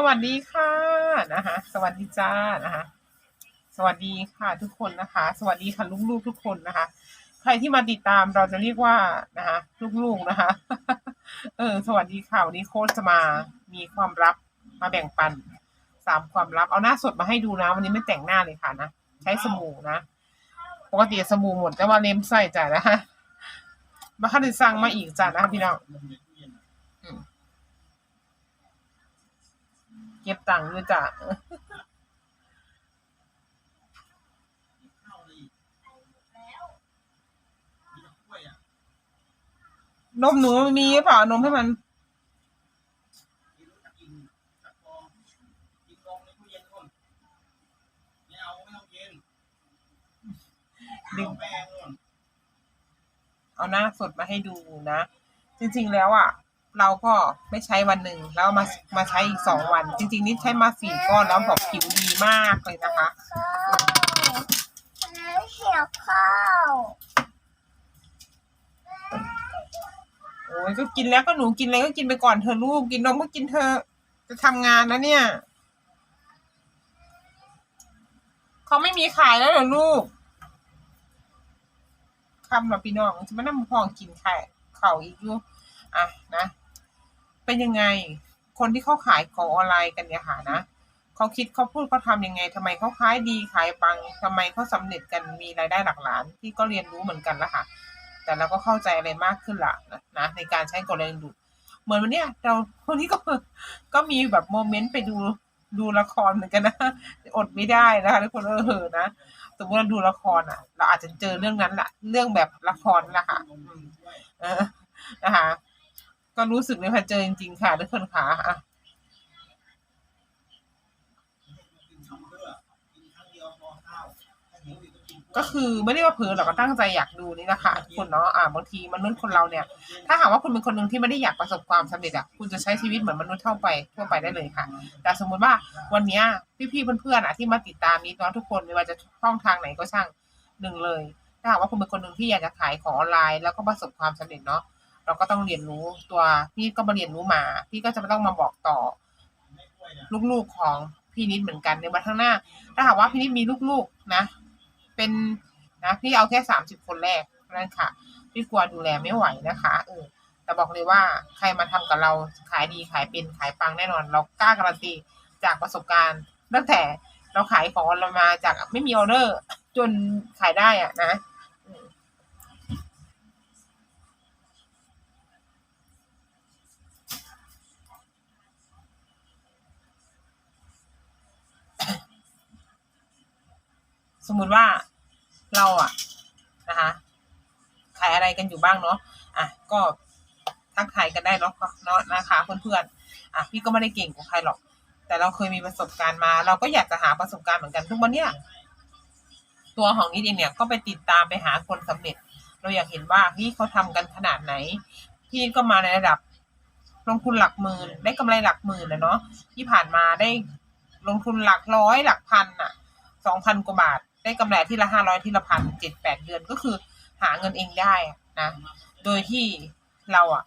สวัสดีค่ะนะคะ สวัสดีจ้านะคะ สวัสดีค่ะทุกคนนะคะ สวัสดีค่ะลูกๆทุกคนนะคะ ใครที่มาติดตามเราจะเรียกว่านะคะลูกๆนะคะ เออ สวัสดีค่ะวันนี้โค้ชจะมามีความลับมาแบ่งปันสามความลับเอาหน้าสดมาให้ดูนะ วันนี้ไม่แต่งหน้าเลยค่ะนะใช้สบู่นะ ปกติสบู่หมดแต่ว่าเล็มใส่จ้ะนะคะมาคันได้สั่งมาอีกจ้ะนะพี่น้องอืมเก็บตังค์ด้วยจ้ะนมหนูมีหรือเปล่านมให้มันดึงเอาหน้าสดมาให้ดูนะ จริง ๆ แล้วอะ เราก็ไม่ใช้วันหนึ่งแล้วมามาใช้อีกสองวัน จริง ๆ นี่ใช้มาสี่ก้อนแล้วบอกผิวดีมากเลยนะคะข้าวเหี่ยวข้าวโอ้ยก็กินแล้วก็หนูกินอะไรก็กินไปก่อนเธอะลูกกินนมก็กินเธอะจะทำงานนะเนี่ยเขาไม่มีขายแล้วเหรอลูกคำหรอพี่น้องจะมานั่งพองกินไข่เขาอีกอยู่อะนะ เป็นยังไง คนที่เขาขายของออนไลน์กันเนี่ยค่ะนะเขาคิดเขาพูดเขาทำยังไงทำไมเขาขายดีขายปังทำไมเขาสำเร็จกันมีรายได้หลักล้านที่ก็เรียนรู้เหมือนกันละค่ะ แต่เราก็เข้าใจอะไรมากขึ้นละนะในการใช้กลแรงดูดเหมือนวันเนี้ยเราคนนี้ก็ก็มีแบบโมเมนต์ไปดูดูละครเหมือนกันนะอดไม่ได้นะคะทุกคนเออเหอนะสมมติเราดูละครอะ เราอาจจะเจอเรื่องนั้นแหละเรื่องแบบละครละค่ะนะคะ ก็รู้สึกเลยค่ะเจอจริงๆค่ะทุกคนค่ะอะก็คือไม่ได้ว่าเผลอหรอกก็ตั้งใจอยากดูนี่นะคะทุกคนเนาะอ่าบางทีมนุษย์คนเราเนี่ย ถ้าหากว่าคุณเป็นคนหนึ่งที่ไม่ได้อยากประสบความสำเร็จอะคุณจะใช้ชีวิตเหมือนมนุษย์ทั่วไปทั่วไปได้เลยค่ะ แต่สมมุติว่าวันนี้พี่ๆเพื่อนๆอะที่มาติดตามนี้เนทุกคนไม่ว่าจะช่องทางไหนก็ช่างหนึ่งเลย ถ้าหากว่าคุณเป็นคนหนึ่งที่อยากจะขายของออนไลน์แล้วก็ประสบความสำเร็จเนาะ เราก็ต้องเรียนรู้ตัวพี่ก็มาเรียนรู้มา พี่ก็จะไม่ต้องมาบอกต่อ ลูกๆของพี่นิดเหมือนกันในวันข้างหน้า ถ้าหากว่าพี่นิดมีลูกๆนะ เป็นนะพี่เอาแค่สามสิบคนแรกนั่นค่ะพี่กลัวดูแลไม่ไหวนะคะเออแต่บอกเลยว่าใครมาทำกับเราขายดีขายเป็นขายปังแน่นอน เรากล้าการันตีจากประสบการณ์ตั้งแต่เราขายของเรามาจากไม่มีออเดอร์ จนขายได้อะนะ สมมุติว่าเราอะนะคะขายอะไรกันอยู่บ้างเนาะอะก็ทักทายกันได้เนาะเนาะนะคะเพื่อนๆอะพี่ก็ไม่ได้เก่งกว่าใครหรอก แต่เราเคยมีประสบการณ์มา เราก็อยากจะหาประสบการณ์เหมือนกันทุกวันเนี้ยตัวของนิดเองเนี่ยก็ไปติดตามไปหาคนสำเร็จ เราอยากเห็นว่าพี่เขาทำกันขนาดไหน พี่ก็มาในระดับลงทุนหลักหมื่น ได้กำไรหลักหมื่นนะเนาะที่ผ่านมาได้ลงทุนหลักร้อยหลักพันอะสองพันกว่าบาท ได้กำไรที่ละห้าร้อยที่ละพันเจ็ดแปดเดือนก็คือ หาเงินเองได้นะ โดยที่เราอะ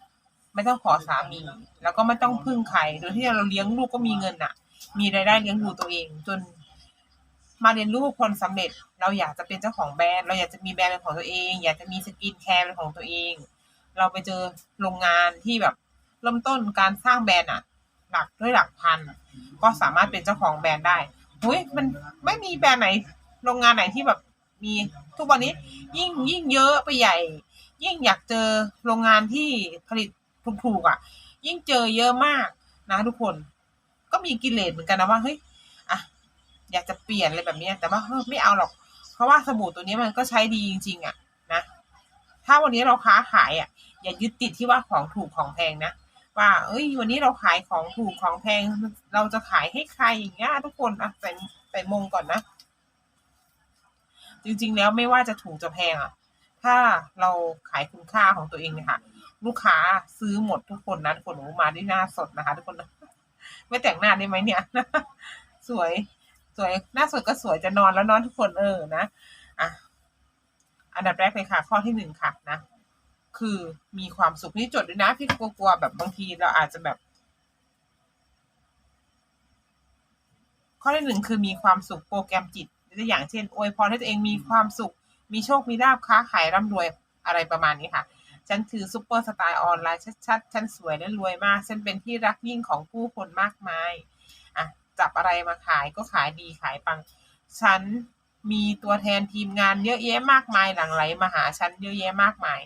ไม่ต้องขอสามี แล้วก็ไม่ต้องพึ่งใคร โดยที่เราเลี้ยงลูกก็มีเงินอะ มีรายได้เลี้ยงดูตัวเอง จน มาเรียนรู้คนสำเร็จ เราอยากจะเป็นเจ้าของแบรนด์ เราอยากจะมีแบรนด์เป็นของตัวเอง อยากจะมีสกินแคร์เป็นของตัวเอง เราไปเจอโรงงานที่แบบ เริ่มต้นการสร้างแบรนด์อะ หลักด้วยหลักพัน ก็สามารถเป็นเจ้าของแบรนด์ได้เฮ้ยมันไม่มีแบรนด์ไหน โรงงานไหนที่แบบมีทุกวันนี้ยิ่งยิ่งเยอะไปใหญ่ ยิ่งอยากเจอโรงงานที่ผลิตถูกๆอะ ยิ่งเจอเยอะมากนะทุกคน ก็มีกิเลสเหมือนกันนะว่าเฮ้ยอะอยากจะเปลี่ยนอะไรแบบนี้แต่ว่าไม่เอาหรอก เพราะว่าสบู่ตัวนี้มันก็ใช้ดีจริง ๆ อะ นะถ้าวันนี้เราค้าขายอะ อย่ายึดติดที่ว่าของถูกของแพงนะว่า เอ้ย วันนี้เราขายของถูกของแพง เราจะขายให้ใครอย่างเงี้ยทุกคนอะใส่ใส่มงก่อนนะ จริง ๆ แล้วไม่ว่าจะถูกจะแพงอะ ถ้าเราขายคุณค่าของตัวเองเนี่ยค่ะ ลูกค้าซื้อหมดทุกคนนะทุกคนโอ้มาด้หน้าสดนะคะ ทุกคนนะไม่แต่งหน้าได้ไหมเนี่ย สวย สวยหน้าสดก็สวยจะนอนแล้วนอนทุกคนเออนะอะอันดับแรกเลยค่ะ ข้อที่หนึ่งค่ะนะคือมีความสุขนี่จดด้วยนะ พี่กลัวๆแบบบางทีเราอาจจะแบบ ข้อที่หนึ่งคือมีความสุขโปรแกรมจิต ตัวอย่างเช่นอวยพรให้ตัวเองมีความสุข มีโชคมีลาบค้าขายร่ำรวยอะไรประมาณนี้ค่ะ ฉันคือซุปเปอร์สไตล์ออนไลน์ชัดๆ ฉันสวยและรวยมาก ฉันเป็นที่รักยิ่งของผู้คนมากมายอะจับอะไรมาขายก็ขายดีขายปัง ฉันมีตัวแทนทีมงานเยอะแยะมากมายหลั่งไหลมาหาฉันเยอะแยะมากมาย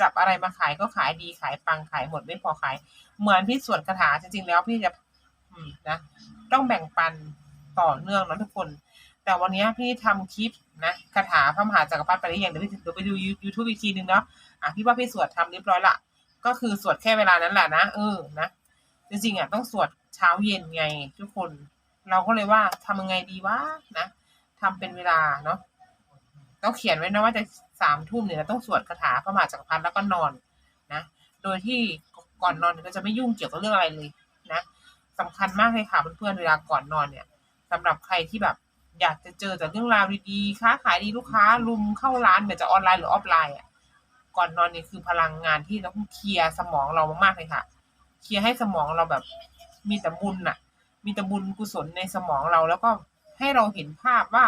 จับอะไรมาขายก็ขายดีขายปังขายหมดไม่พอขาย เหมือนพี่สวดคาถาจริงๆแล้วพี่จะนะต้องแบ่งปันต่อเนื่องนะทุกคน แต่วันนี้พี่ทำคลิปนะคาถาพระมหาจักรพรรดิไปหรือยังเดี๋ยวพี่เดี๋ยวไปดูยูทูบอีกทีนึงเนาะอะพี่ว่าพี่สวดทำเรียบร้อยละก็คือสวดแค่เวลานั้นแหละนะเออนะจริงๆอะต้องสวดเช้าเย็นไงทุกคน เราก็เลยว่าทำยังไงดีวะนะทำเป็นเวลาเนาะต้องเขียนไว้นะว่าจะสามทุ่มเนี่ยต้องสวดคาถาพระมหาจักรพรรดิแล้วก็นอนนะ โดยที่ก่อนนอนเนี่ยก็จะไม่ยุ่งเกี่ยวกับเรื่องอะไรเลยนะสำคัญมากเลยค่ะเพื่อนๆเวลาก่อนนอนเนี่ยสำหรับใครที่แบบ อยากจะเจอแต่เรื่องราวดีๆ ค้าขายดีลูกค้าลุมเข้าร้านแบบจะออนไลน์หรือออฟไลน์อะ ก่อนนอนนี่คือพลังงานที่เราต้องเคลียร์สมองเรามากๆเลยค่ะ เคลียร์ให้สมองเราแบบ มีแต่บุญน่ะ มีแต่บุญกุศลในสมองเราแล้วก็ให้เราเห็นภาพว่า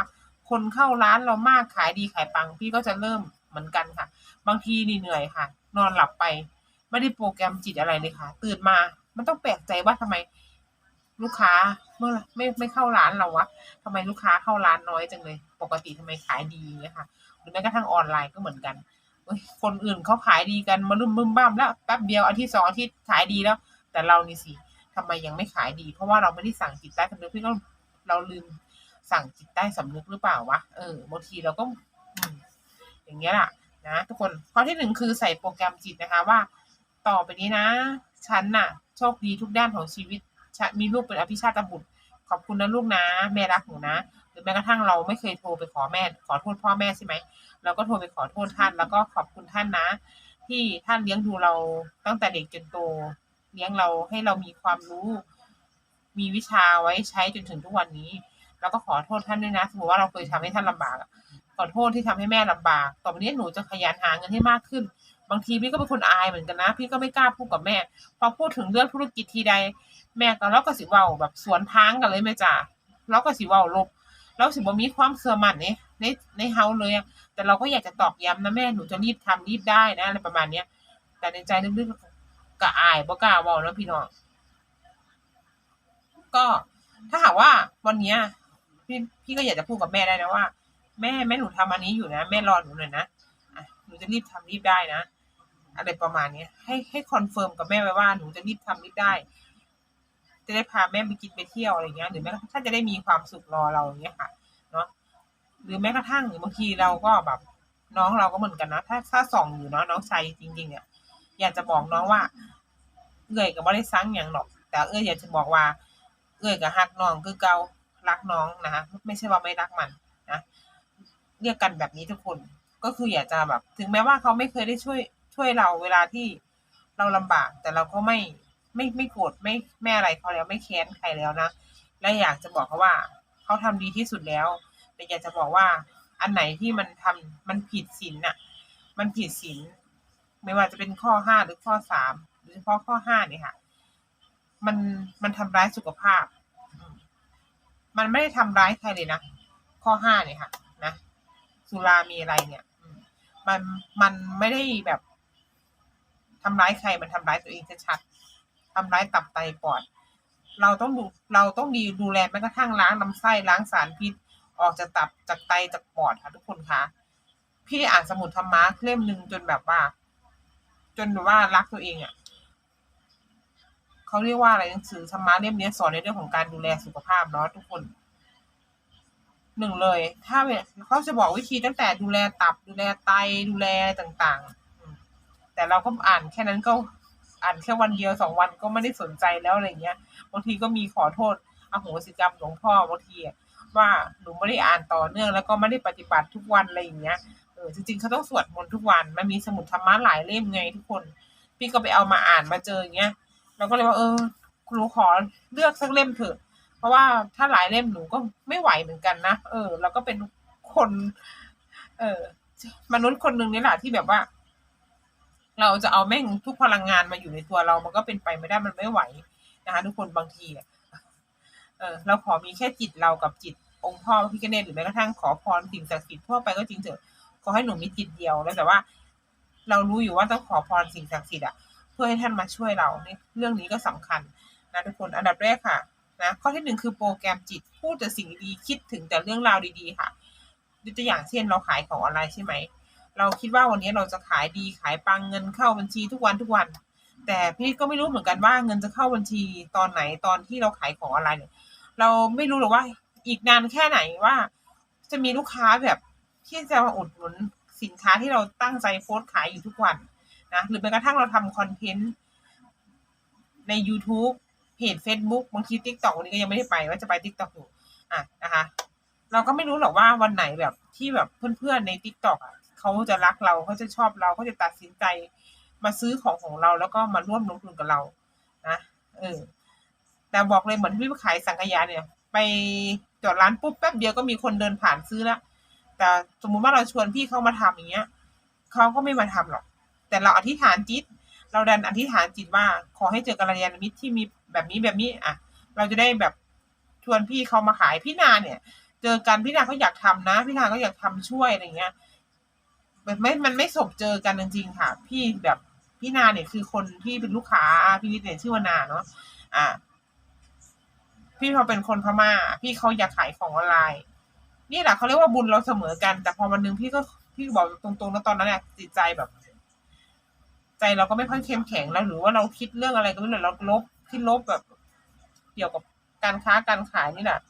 คนเข้าร้านเรามากขายดีขายปังพี่ก็จะเริ่มเหมือนกันค่ะ บางทีนี่เหนื่อยค่ะ นอนหลับไป ไม่ได้โปรแกรมจิตอะไรเลยค่ะ ตื่นมา มันต้องแปลกใจว่าทำไม ลูกค้าเมื่อไม่ไม่เข้าร้านเราวะทำไมลูกค้าเข้าร้านน้อยจังเลย ปกติทำไมขายดีเนี่ยค่ะ หรือแม้กระทั่งออนไลน์ก็เหมือนกันคนอื่นเขาขายดีกันมาลุ่มบึ้มบ้ามแล้วแป๊บเดียวอาทิตย์สองอาทิตย์ขายดีแล้ว แต่เรานี่สิทำไมยังไม่ขายดี เพราะว่าเราไม่ได้สั่งจิตใต้สำนึกพี่ก็เราลืมสั่งจิตใต้สำนึกหรือเปล่าวะเออบางทีเราก็อย่างเงี้ยแหละนะทุกคนข้อที่หนึ่งคือใส่โปรแกรมจิตนะคะว่า ต่อไปนี้นะ ฉันน่ะ โชคดีทุกด้านของชีวิต มีลูกเป็นอภิชาติบุตร ขอบคุณนะลูกนะ แม่รักหนูนะ หรือแม้กระทั่งเราไม่เคยโทรไปขอแม่ ขอโทษพ่อแม่ใช่ไหมเราก็โทรไปขอโทษท่าน แล้วก็ขอบคุณท่านนะ ที่ท่านเลี้ยงดูเราตั้งแต่เด็กจนโต เลี้ยงเราให้เรามีความรู้ มีวิชาไว้ใช้จนถึงทุกวันนี้ แล้วก็ขอโทษท่านด้วยนะสมมติว่าเราเคยทำให้ท่านลำบากขอโทษที่ทำให้แม่ลำบาก ต่อไปนี้หนูจะขยันหาเงินให้มากขึ้น บางทีพี่ก็เป็นคนอายเหมือนกันนะ พี่ก็ไม่กล้าพูดกับแม่ พอพูดถึงเรื่องธุรกิจทีใด แม่ก็เราก็สิเว้าแบบสวนทางกันเลยแม่จ๋าเราก็สิเว้าลบเราสิบ่มีความเสื่อมั่นในในในเฮาเลยอะแต่เราก็อยากจะตอกย้ำนะแม่หนูจะรีบทำรีบได้นะอะไรประมาณเนี้ย แต่ในใจลึกๆก็อายบ่กล้าเว้านะพี่น้องก็ถ้าหากว่าวันเนี้ยพี่พี่ก็อยากจะพูดกับแม่ได้นะว่า แม่แม่หนูทำอันนี้อยู่นะ แม่รอหนูหน่อยนะหนูจะรีบทำรีบได้นะอะไรประมาณเนี้ยให้ให้คอนเฟิร์มกับแม่ไว้ว่าหนูจะรีบทำรีบได้ จะได้พาแม่ไปกินไปเที่ยวอะไรเงี้ยหรือแม้กระทั่งถ้าจะได้มีความสุขรอเราอย่างเงี้ยค่ะเนาะหรือแม้กระทั่งบางทีเราก็แบบน้องเราก็เหมือนกันนะ ถ้าถ้าส่องอยู่เนาะน้องชายจริงๆเนี่ยอยากจะบอกน้องว่า เอื้อยกับบ่ได้ซังอย่างหรอก แต่เอื้อยอยากจะบอกว่า เอื้อยกับฮักน้องคือเการักน้องนะคะไม่ใช่ว่าไม่รักมันนะเรียกกันแบบนี้ทุกคนก็คืออยากจะแบบ ถึงแม้ว่าเขาไม่เคยได้ช่วยช่วยเราเวลาที่เราลำบาก แต่เราก็ไม่ ไม่ไม่โกรธไม่ไม่อะไรเขาแล้วไม่แค้นใครแล้วนะและอยากจะบอกเขาว่าเขาทำดีที่สุดแล้ว แต่อยากจะบอกว่าอันไหนที่มันทำมันผิดศีลน่ะ มันผิดศีลไม่ว่าจะเป็นข้อห้าหรือข้อสามโดยเฉพาะข้อห้าเนี่ยค่ะ มันมันทำร้ายสุขภาพ มันไม่ได้ทำร้ายใครเลยนะข้อห้าเนี่ยค่ะ นะสุรามีอะไรเนี่ยมันมันไม่ได้แบบทำร้ายใครมันทำร้ายตัวเองชัด ทำร้ายตับไตปอด เราต้องดูเราต้องดีดูแลแม้กระทั่งล้างลำไส้ล้างสารพิษ ออกจากตับจากไตจากปอดค่ะทุกคนคะพี่ได้อ่านสมุดธรรมะเล่มหนึ่งจนแบบว่า จนแบบว่ารักตัวเองอะเขาเรียกว่าอะไรหนังสือธรรมะเล่มนี้สอนในเรื่องของการดูแลสุขภาพเนาะทุกคนหนึ่งเลย ถ้าเขาจะบอกวิธีตั้งแต่ดูแลตับดูแลไตดูแลต่าง ๆ แต่เราก็อ่านแค่นั้นก็ อ่านแค่วันเดียวสองวันก็ไม่ได้สนใจแล้วอะไรเงี้ยบางทีก็มีขอโทษอโหสิกรรมหลวงพ่อบางทีว่าหนูไม่ได้อ่านต่อเนื่อง แล้วก็ไม่ได้ปฏิบัติทุกวันอะไรอย่างเงี้ยเออจริงๆเขาต้องสวดมนต์ทุกวันมันมีสมุดธรรมะหลายเล่มไงทุกคน พี่ก็ไปเอามาอ่านมาเจออย่างเงี้ยเราก็เลยว่าเออหนูขอเลือกสักเล่มเถอะ เพราะว่าถ้าหลายเล่มหนูก็ไม่ไหวเหมือนกันนะเออเราก็เป็นคน เออมนุษย์คนหนึ่งนี่แหละที่แบบว่า เราจะเอาแม่งทุกพลังงานมาอยู่ในตัวเรา มันก็เป็นไปไม่ได้มันไม่ไหวนะคะทุกคนบางทีเออเราขอมีแค่จิตเรากับจิตองค์พ่อพระพิฆเนศหรือแม้กระทั่งขอพรสิ่งศักดิ์สิทธิ์ทั่วไปก็จริงเถอะขอให้หนูมีจิตเดียวแล้วแต่ว่า เรารู้อยู่ว่าต้องขอพรสิ่งศักดิ์สิทธิ์อะเพื่อให้ท่านมาช่วยเราในเรื่องนี้ก็สำคัญนะทุกคนอันดับแรกค่ะนะข้อที่หนึ่งคือโปรแกรมจิตพูดแต่สิ่งดีคิดถึงแต่เรื่องราวดีๆค่ะยกตัวอย่างเช่นเราขายของออนไลน์ใช่ไหม เราคิดว่าวันนี้เราจะขายดีขายปังเงินเข้าบัญชีทุกวันทุกวัน แต่พี่ก็ไม่รู้เหมือนกันว่าเงินจะเข้าบัญชีตอนไหนตอนที่เราขายของออนไลน์เนี่ยเราไม่รู้หรอกว่าอีกนานแค่ไหนว่า จะมีลูกค้าแบบที่จะมาอุดหนุนสินค้าที่เราตั้งใจโพสขายอยู่ทุกวันนะหรือแม้กระทั่งเราทำคอนเทนต์ใน YouTube เพจ Facebook บางที TikTok วันนี้ก็ยังไม่ได้ไปว่าจะไป TikTok อยู่อะนะคะ เราก็ไม่รู้หรอกว่าวันไหนแบบที่แบบเพื่อนๆใน TikTok อะ เขาจะรักเราเขาจะชอบเราเขาจะตัดสินใจมาซื้อของของเราแล้วก็มาร่วมลงทุนกับเรานะเออแต่บอกเลยเหมือนพี่ขายสังขยาเนี่ย ไปจอดร้านปุ๊บแป๊บเดียวก็มีคนเดินผ่านซื้อล้วแต่สมมุติว่าเราชวนพี่เขามาทำอย่างเงี้ยเขาก็ไม่มาทำหรอก แต่เราอธิษฐานจิต เราดันอธิษฐานจิตว่า ขอให้เจอกัลยาณมิตรที่มีแบบนี้แบบนี้อะ เราจะได้แบบชวนพี่เขามาขายพี่นาเนี่ย เจอกันพี่นาเขาอยากทำนะ พี่นาก็อยากทำช่วยอะไรเงี้ย แบบไม่ มันไม่สบเจอกันจริงๆค่ะ พี่แบบพี่นาเนี่ยคือคนที่เป็นลูกค้าพี่นิดเนี่ยชื่อว่านาเนาะอ่า พี่เขาเป็นคนพม่า พี่เขาอยากขายของออนไลน์นี่แหละเขาเรียกว่าบุญเราเสมอกัน แต่พอวันนึงพี่ก็พี่บอกตรงๆแล้วตอนนั้นเนี่ยจิตใจแบบ ใจเราก็ไม่ค่อยเข้มแข็งแล้ว หรือว่าเราคิดเรื่องอะไรก็ไม่รู้เราลบคิดลบแบบ เกี่ยวกับการค้าการขายนี่แหละ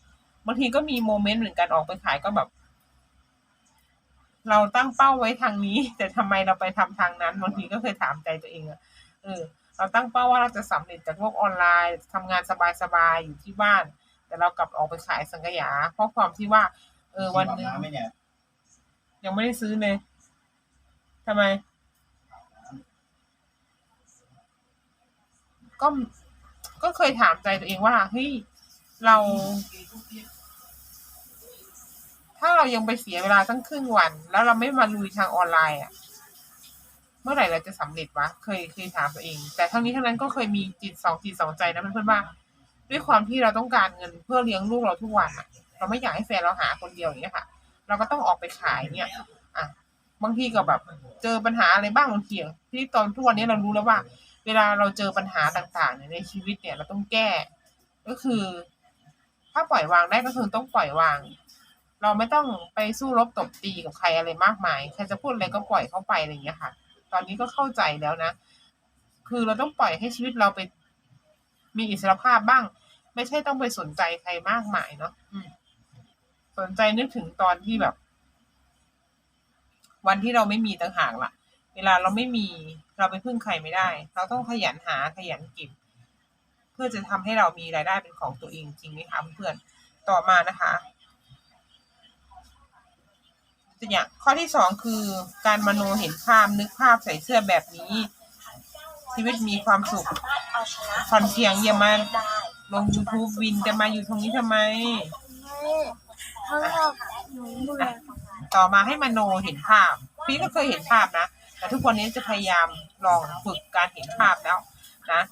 บางทีก็มีโมเมนต์เหมือนกันออกไปขายก็แบบ เราตั้งเป้าไว้ทางนี้ แต่ทำไมเราไปทำทางนั้นบางทีก็เคยถามใจตัวเองอะเออ เราตั้งเป้าว่าเราจะสำเร็จจากโลกออนไลน์ทำงานสบายๆอยู่ที่บ้าน แต่เรากลับออกไปขายสังขยา เพราะความที่ว่า เออวันนึงยยังไม่ได้ซื้อเลยทำไม ก็ก็เคยถามใจตัวเองว่าเฮ้ยเรา ถ้าเรายังไปเสียเวลาตั้งครึ่งวัน แล้วเราไม่มาลุยทางออนไลน์อะ เมื่อไหร่เราจะสำเร็จวะ เคยเคยถามตัวเอง แต่ทั้งนี้ทั้งนั้นก็เคยมีจิตสองจิตสองใจนะเพื่อนๆว่า ด้วยความที่เราต้องการเงินเพื่อเลี้ยงลูกเราทุกวันอะ เราไม่อยากให้แฟนเราหาคนเดียวอย่างเงี้ยค่ะ เราก็ต้องออกไปขายเนี่ย อะ บางทีก็แบบ เจอปัญหาอะไรบ้างบางทีอะที่ตอนทุกวันนี้เรารู้แล้วว่า เวลาเราเจอปัญหาต่างๆในชีวิตเนี่ย เราต้องแก้ ก็คือ ถ้าปล่อยวางได้ก็คือต้องปล่อยวาง เราไม่ต้องไปสู้รบตบตีกับใครอะไรมากมายใครจะพูดอะไรก็ปล่อยเข้าไปอะไรอย่างเงี้ยค่ะ ตอนนี้ก็เข้าใจแล้วนะ คือเราต้องปล่อยให้ชีวิตเราไป มีอิสรภาพบ้าง ไม่ใช่ต้องไปสนใจใครมากมายเนาะสนใจนึกถึงตอนที่แบบ วันที่เราไม่มีต่างหากล่ะ เวลาเราไม่มีเราไปพึ่งใครไม่ได้ เราต้องขยันหาขยันเก็บเพื่อจะทำให้เรามีรายได้เป็นของตัวเองจริงไหมคะเพื่อนต่อมานะคะ ตัวอย่างข้อที่สองคือการมโนเห็นภาพนึกภาพใส่เสื้อแบบนี้ ชีวิตมีความสุขผ่อนเพียงอย่ามาลง YouTube วินจะมาอยู่ตรงนี้ทำไมต่อมาให้มโนเห็นภาพ พี่ก็เคยเห็นภาพนะ แต่ทุกวันนี้จะพยายามลองฝึกการเห็นภาพแล้วนะ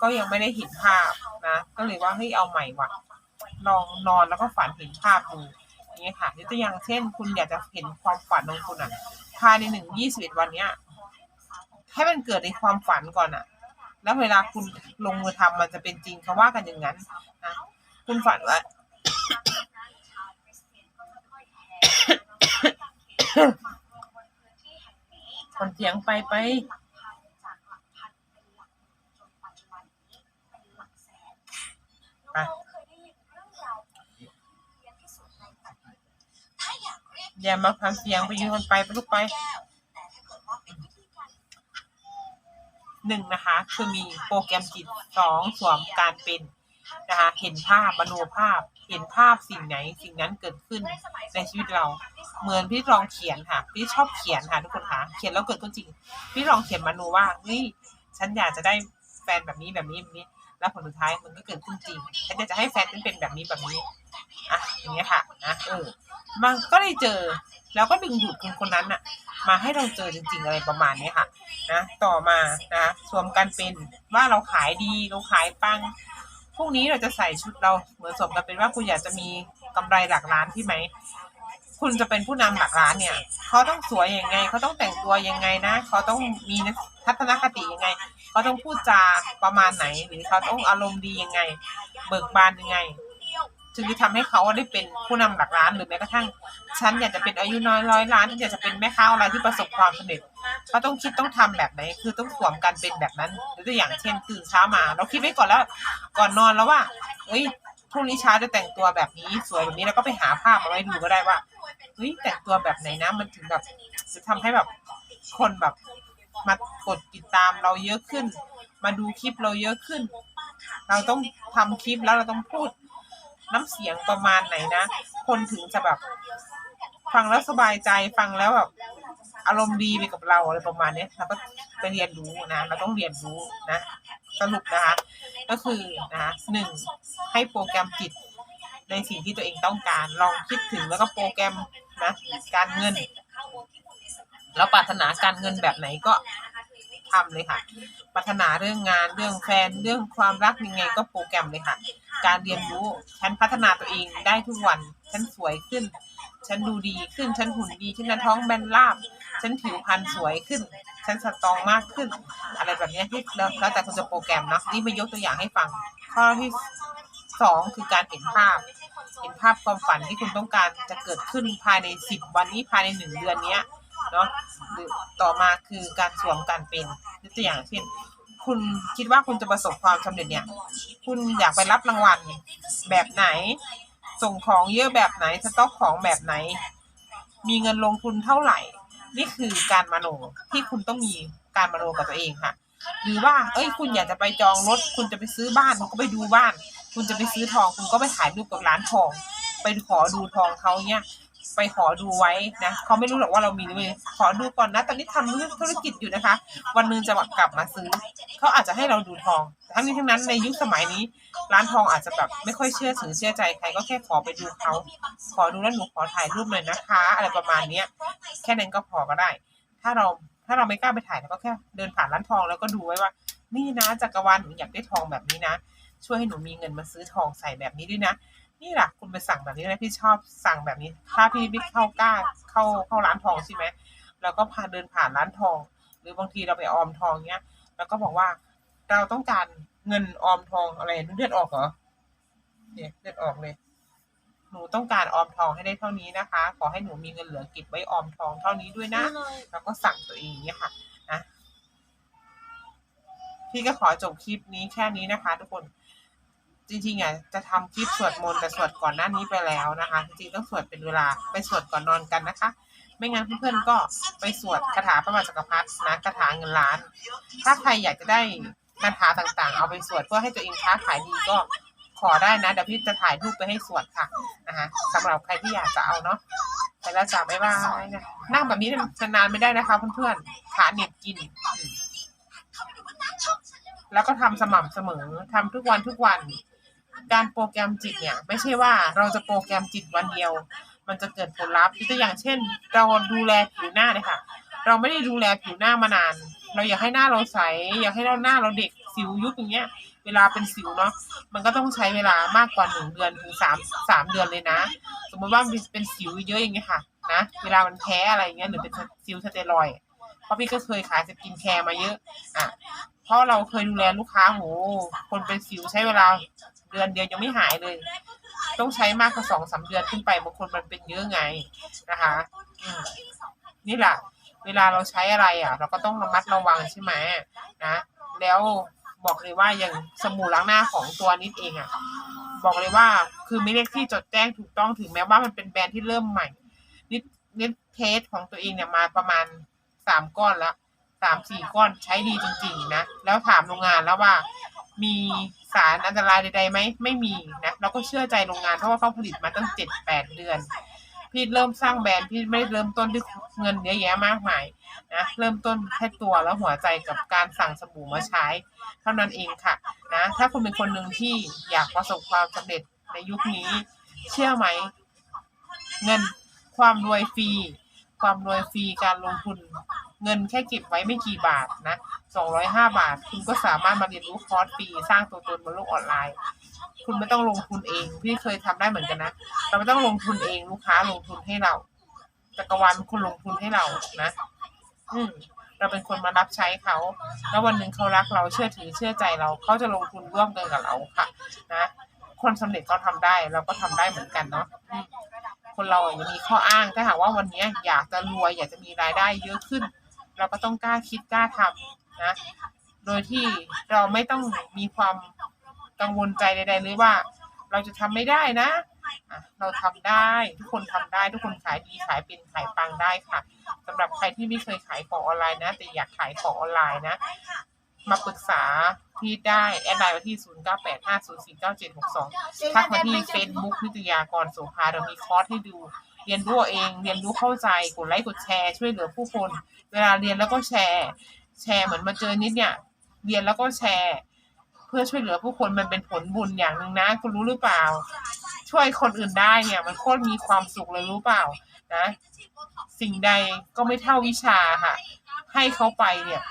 ก็ยังไม่ได้เห็นภาพนะ ก็เลยว่าเฮ้ยเอาใหม่ว่ะ ลองนอนแล้วก็ฝันเห็นภาพดู อย่างเงี้ยค่ะยกตัวอย่างเช่น คุณอยากจะเห็นความฝันของคุณอะภายในหนึ่งยี่สิบเอ็ดวันเนี้ยให้มันเกิดในความฝันก่อนอะ แล้วเวลาคุณลงมือทำมันจะเป็นจริงเขาว่ากันอย่างนั้นนะคุณฝันว่าคนเถียงไปไปไป อย่ามาฟังเสียงไปยืนคนไปไปลูกไปหนึ่งนะคะ คือมีโปรแกรมจิตสองสวมการเป็นนะคะ เห็นภาพมโนภาพ เห็นภาพสิ่งไหนสิ่งนั้นเกิดขึ้นในชีวิตเรา เหมือนพี่ลองเขียนค่ะ พี่ชอบเขียนค่ะทุกคนค่ะเขียนแล้วเกิดขึ้นจริง พี่ลองเขียนมโนว่าเฮ้ยฉันอยากจะได้แฟนแบบนี้แบบนี้แบบนี้ แล้วผลสุดท้ายมันก็เกิดขึ้นจริงฉันอยากจะให้แฟนฉันเป็นแบบนี้แบบนี้อะอย่างเงี้ยค่ะนะเออมันก็ได้เจอแล้วก็ดึงดูดคนคนนั้นน่ะมาให้เราเจอจริง ๆ อะไรประมาณนี้ค่ะนะต่อมานะสวมกันเป็นว่าเราขายดีเราขายปังพรุ่งนี้เราจะใส่ชุดเราเหมือนสมกับเป็นว่าคุณอยากจะมีกำไรหลักล้านที่ไหม คุณจะเป็นผู้นำหลักล้านเนี่ยเขาต้องสวยยังไงเขาต้องแต่งตัวยังไงนะเขาต้องมีทัศนคติยังไงเขาต้องพูดจาประมาณไหน หรือเขาต้องอารมณ์ดียังไง เบิกบานยังไงจึงจะทำให้เขาได้เป็นผู้นำหลักล้านหรือแม้กระทั่งฉันอยากจะเป็นอายุน้อยร้อยล้านอยากจะเป็นแม่ค้าอะไรที่ประสบความสำเร็จเขาต้องคิดต้องทำแบบไหน คือต้องสวมกันเป็นแบบนั้นหรือตัวอย่างเช่นตื่นเช้ามา เราคิดไว้ก่อนแล้วก่อนนอนแล้วว่าเอ้ย พรุ่งนี้เช้าจะแต่งตัวแบบนี้สวยแบบนี้แล้วก็ไปหาภาพมาไว้ดูก็ได้ว่าเฮ้ยแต่งตัวแบบไหนนะมันถึงแบบจะทำให้แบบคนแบบมากดติดตามเราเยอะขึ้น มาดูคลิปเราเยอะขึ้น เราต้องทำคลิปแล้วเราต้องพูดน้ำเสียงประมาณไหนนะ คนถึงจะแบบ ฟังแล้วสบายใจฟังแล้วแบบ อารมณ์ดีไปกับเราอะไรประมาณนี้เราก็ไปเรียนรู้นะเราต้องเรียนรู้นะสรุปนะคะ ก็คือนะหนึ่งให้โปรแกรมจิตในสิ่งที่ตัวเองต้องการลองคิดถึงแล้วก็โปรแกรมนะการเงิน แล้วปรารถนาการเงินแบบไหนก็ทำเลยค่ะปรารถนาเรื่องงานเรื่องแฟนเรื่องความรักยังไงก็โปรแกรมเลยค่ะ การเรียนรู้ฉันพัฒนาตัวเองได้ทุกวัน ฉันสวยขึ้น ฉันดูดีขึ้น ฉันหุ่นดี ฉันหน้าท้องแบนราบ ฉันผิวพรรณสวยขึ้น ฉันสตรองมากขึ้น อะไรแบบนี้ที่แล้วแล้วแต่คุณจะโปรแกรมเนาะนี่มายกตัวอย่างให้ฟัง ข้อที่สองคือการเห็นภาพ เห็นภาพความฝันที่คุณต้องการจะเกิดขึ้นภายในสิบวันนี้ภายในหนึ่งเดือนเนี้ยเนาะหรือต่อมาคือการสวมการเป็นยกตัวอย่างเช่น คุณคิดว่าคุณจะประสบความสำเร็จเนี่ย คุณอยากไปรับรางวัลแบบไหน ส่งของเยอะแบบไหน สต็อกของแบบไหน มีเงินลงทุนเท่าไหร่ นี่คือการมโนที่คุณต้องมีการมโนกับตัวเองค่ะ หรือว่า เอ้ย คุณอยากจะไปจองรถ คุณจะไปซื้อบ้าน คุณก็ไปดูบ้าน คุณจะไปซื้อทอง คุณก็ไปถ่ายรูปกับร้านทอง ไปขอดูทองเขาเนี่ย ไปขอดูไว้นะเขาไม่รู้หรอกว่าเรามีหรือไม่ขอดูก่อนนะ ตอนนี้ทำเรื่องธุรกิจอยู่นะคะ วันหนึงจะกลับมาซื้อเขาอาจจะให้เราดูทองทั้งนี้ทั้งนั้นในยุคสมัยนี้ ร้านทองอาจจะแบบไม่ค่อยเชื่อถือเชื่อใจใครก็แค่ขอไปดูเขาขอดูแล้วหนูขอถ่ายรูปเลยนะคะ อะไรประมาณเนี้ย แค่นั้นก็พอก็ได้ ถ้าเราถ้าเราไม่กล้าไปถ่ายเราก็แค่เดินผ่านร้านทองแล้วก็ดูไว้ว่า นี่นะจักรวาลหนูอยากได้ทองแบบนี้นะ ช่วยให้หนูมีเงินมาซื้อทองใส่แบบนี้ด้วยนะ นี่แหละคุณไปสั่งแบบนี้นะพี่ชอบสั่งแบบนี้ ถ้าพี่ไม่เข้ากล้าเข้าเข้าร้านทองใช่ไหมเราก็พาเดินผ่านร้านทอง หรือบางทีเราไปออมทองเนี้ยแล้วก็บอกว่าเราต้องการเงินออมทองอะไรเลือดออกเหรอเนี่ยเลือดออกเลย หนูต้องการออมทองให้ได้เท่านี้นะคะ ขอให้หนูมีเงินเหลือเก็บไว้ออมทองเท่านี้ด้วยนะแล้วก็สั่งตัวเองเนี่ยค่ะนะพี่ก็ขอจบคลิปนี้แค่นี้นะคะ ทุกคน จริงๆอะจะทำคลิปสวดมนต์แต่สวดก่อนหน้านี้ไปแล้วนะคะ จริงๆต้องสวดเป็นเวลาไปสวดก่อนนอนกันนะคะ ไม่งั้นเพื่อนๆก็ไปสวดคาถาพระมหาจักรพรรดินะคาถาเงินล้าน ถ้าใครอยากจะได้คาถาต่างๆ เอาไปสวดเพื่อให้ตัวเองค้าขายดีก็ขอได้นะเดี๋ยวพี่จะถ่ายรูปไปให้สวดค่ะนะคะสำหรับใครที่อยากจะเอาเนาะไปแล้วจ้าบ๊ายบายนะนั่งแบบนี้นานๆไม่ได้นะคะเพื่อนๆขาเหน็บกิน แล้วก็ทำสม่ำเสมอทำทุกวันทุกวัน การโปรแกรมจิตเนี่ย ไม่ใช่ว่าเราจะโปรแกรมจิตวันเดียว มันจะเกิดผลลัพธ์ตัวอย่างเช่น เราดูแลผิวหน้าเลยค่ะ เราไม่ได้ดูแลผิวหน้ามานาน เราอยากให้หน้าเราใส อยากให้เราหน้าเราเด็กสิวยุบอย่างเงี้ย เวลาเป็นสิวเนาะมันก็ต้องใช้เวลามากกว่าหนึ่งเดือนถึงสามสามเดือนเลยนะ สมมติว่ามันเป็นสิวเยอะอย่างเงี้ยค่ะนะเวลามันแพ้อะไรเงี้ยหรือเป็นสิวสเตียรอยเพราะพี่ก็เคยขายสกินแคร์มาเยอะ อะ เพราะเราเคยดูแลลูกค้าโหคนเป็นสิวใช้เวลา เดือนเดียวยังไม่หายเลย ต้องใช้มากกว่าสองสามเดือนขึ้นไปบางคนมันเป็นเยอะไงนะคะนี่แหละเวลาเราใช้อะไรอะ เราก็ต้องระมัดระวังใช่ไหมนะ แล้วบอกเลยว่าอย่างสบู่ล้างหน้าของตัวนิดเองอะ บอกเลยว่าคือไม่เลขที่จดแจ้งถูกต้องถึงแม้ว่ามันเป็นแบรนด์ที่เริ่มใหม่ นิดนิดเทสของตัวเองเนี่ยมาประมาณสามก้อนล้วสามสี่ก้อนใช้ดีจริงๆนะ แล้วถามโรงงานแล้วว่ามี สารอันตรายใดๆไหมไม่มีนะเราก็เชื่อใจโรงงานเพราะว่าเขาผลิตมาตั้งเจ็ดแปดเดือน พี่เริ่มสร้างแบรนด์พี่ไม่ได้เริ่มต้นด้วยเงินเยอะแยะมากมายนะเริ่มต้นแค่ตัวแล้วหัวใจกับการสั่งสบู่มาใช้ เท่านั้นเองค่ะนะถ้าคุณเป็นคนหนึ่งที่อยากประสบความสำเร็จในยุคนี้ เชื่อไหม เงินความรวยฟรีความรวยฟรีการลงทุน เงินแค่เก็บไว้ไม่กี่บาทนะ สองร้อยห้าบาท คุณก็สามารถมาเรียนรู้คอร์สฟรีสร้างตัวตนบนโลกออนไลน์ คุณไม่ต้องลงทุนเอง พี่เคยทำได้เหมือนกันนะ เราไม่ต้องลงทุนเองลูกค้าลงทุนให้เราจักรวาลเป็นคนลงทุนให้เรานะ อืมเราเป็นคนมารับใช้เขา แล้ววันหนึ่งเขารักเราเชื่อถือเชื่อใจเราเขาจะลงทุนร่วมกันกับเราค่ะ นะคนสำเร็จเขาทำได้ เราก็ทำได้เหมือนกันเนาะคนเราอย่ามีข้ออ้างถ้าหากว่าวันนี้อยากจะรวยอยากจะมีรายได้เยอะขึ้น เราก็ต้องกล้าคิดกล้าทำ นะโดยที่เราไม่ต้องมีความกังวลใจใดๆเลยว่า เราจะทำไม่ได้นะะเราทำได้ทุกคนทำได้ทุกคนขายดีขายเป็นขายปังได้ค่ะสำหรับใครที่ไม่เคยขายของออนไลน์นะ แต่อยากขายของออนไลน์นะ มาปรึกษาพี่ได้แอดไลน์มาที่ 0 9 8 5 0 4 9 7 6 2 ทักมาที่ Facebook นิตยากรโสภาเรามีคอร์สให้ดูเรียนรู้เอง เรียนรู้เข้าใจ กดไลค์ กดแชร์ ช่วยเหลือผู้คน เวลาเรียนแล้วก็แชร์ แชร์เหมือนมาเจอนิดเนี่ย เรียนแล้วก็แชร์ เพื่อช่วยเหลือผู้คนมันเป็นผลบุญอย่างหนึ่งนะ คุณรู้หรือเปล่า ช่วยคนอื่นได้เนี่ย มันโคตรมีความสุขเลยรู้เปล่านะ สิ่งใดก็ไม่เท่าวิชาค่ะ ให้เขาไปเนี่ย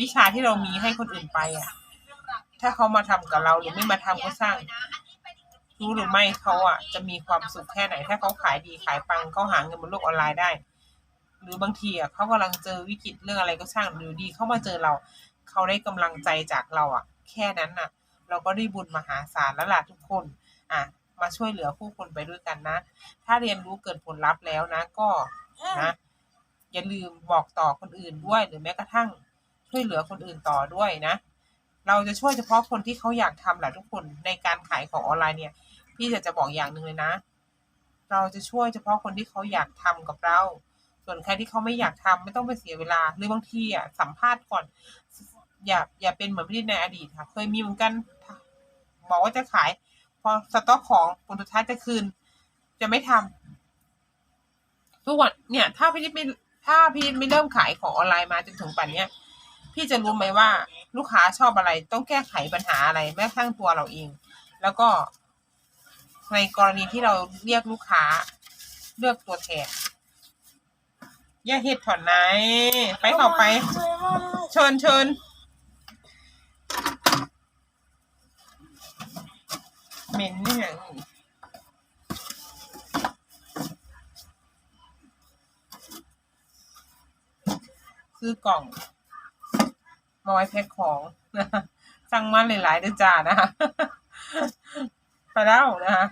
วิชาที่เรามีให้คนอื่นไปอะ ถ้าเขามาทำกับเราหรือไม่มาทำก็สร้างรู้หรือไม่เขาอะจะมีความสุขแค่ไหน ถ้าเขาขายดีขายปังเขาหาเงินบนโลกออนไลน์ได้ หรือบางทีอะเขากำลังเจอวิกฤตเรื่องอะไรก็ช่างหรือดีเขามาเจอเรา เขาได้กำลังใจจากเราอะ แค่นั้นน่ะ เราก็ได้บุญมหาศาลแล้วล่ะทุกคนอะมาช่วยเหลือผู้คนไปด้วยกันนะ ถ้าเรียนรู้เกิดผลลัพธ์แล้วนะ ก็นะอย่าลืมบอกต่อคนอื่นด้วย หรือแม้กระทั่งช่วยเหลือคนอื่นต่อด้วยนะ เราจะช่วยเฉพาะคนที่เขาอยากทำแหละทุกคนในการขายของออนไลน์เนี่ย พี่จะจะบอกอย่างหนึ่งเลยนะ เราจะช่วยเฉพาะคนที่เขาอยากทำกับเรา ส่วนใครที่เขาไม่อยากทำไม่ต้องไปเสียเวลาหรือบางทีอะสัมภาษณ์ก่อน อย่าอย่าเป็นเหมือนพี่ในอดีตค่ะ เคยมีเหมือนกัน บอกว่าจะขาย พอสต็อกของผลสุดท้ายจะคืน จะไม่ทำทุกวันเนี่ย ถ้าพี่นิดไม่ถ้าพี่นิดไม่เริ่มขายของออนไลน์มาจนถึงป่านเนี้ยพี่จะรู้ไหมว่าลูกค้าชอบอะไร ต้องแก้ไขปัญหาอะไรแม้กระทั่งตัวเราเอง แล้วก็ในกรณีที่เราเรียกลูกค้าเลือกตัวแทน อย่าเหตุถอนไหน ไปต่อไป เชิญเชิญเหม็นนี่ย่างซื้อกล่องมาไว้แพ็คของนะสั่งมาหลายๆด้วยจ้านะคะไปแล้วนะคะ